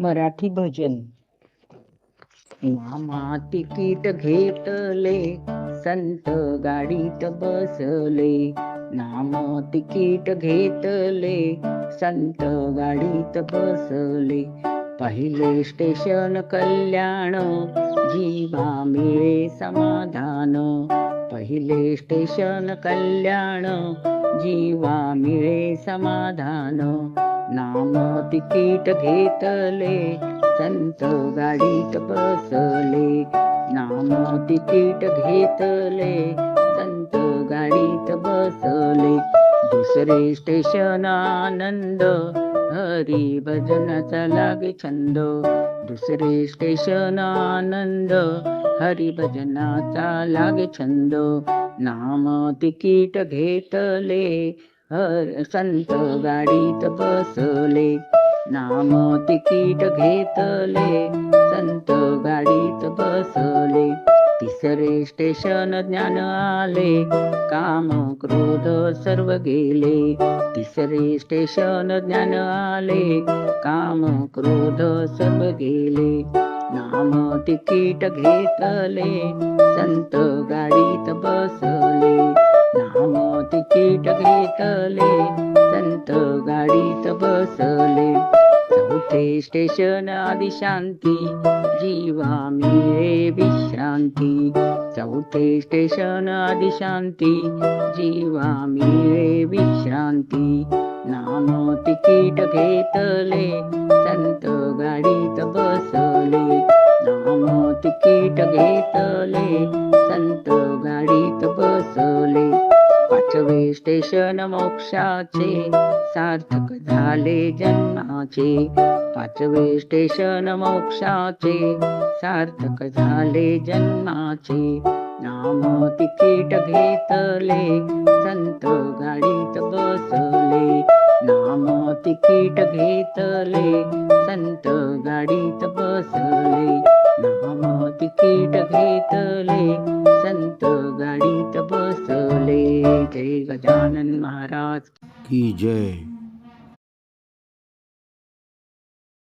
मराठी भजन. नामा तिकीट घेतले संत गाडीत बसले. नाम तिकीट घेतले संत गाडीत बसले. पहिले स्टेशन कल्याण जीवा मिळे समाधान. पहिले स्टेशन कल्याण जीवा मिळे समाधान. नाम तिकीट घेतले संत गाडीत बसले. नाम तिकीट घेतले संत गाडीत बसले. दुसरे स्टेशन आनंद हरी भजनाचा लागे छंद. दुसरे स्टेशन आनंद हरी भजनाचा लागे छंद. नाम तिकीट घेतले हर संत गाडीत बसले. नाम तिकीट घेतले. संत गाडीत बसले. तिसरे स्टेशन ज्ञान आले. काम क्रोध सर्व गेले. तिसरे स्टेशन ज्ञान आले. काम क्रोध सर्व गेले. नाम तिकीट घेतले. संत गाडीत बसले. तिकीट घेतले संत गाडीत बसले. चौथे स्टेशन आदि शांती जीवा मिळे विश्रांती. चौथे स्टेशन आदि शांती जीवा मिळे विश्रांती. नाम तिकीट घेतले संत गाडीत बसले. नाम तिकीट घेतले संत गाडीत स्टेशन मोक्षाचे. सार्थक झाले जन्माचे. पाचवे स्टेशन मोक्षाचे. सार्थक झाले जन्माचे. नाम तिकीट घेतले. संत गाडीत बसले. नाम तिकीट घेतले. संत गाडीत बसले. नाम तिकीट घेतले. संत गाडी गजानन महाराज की जय।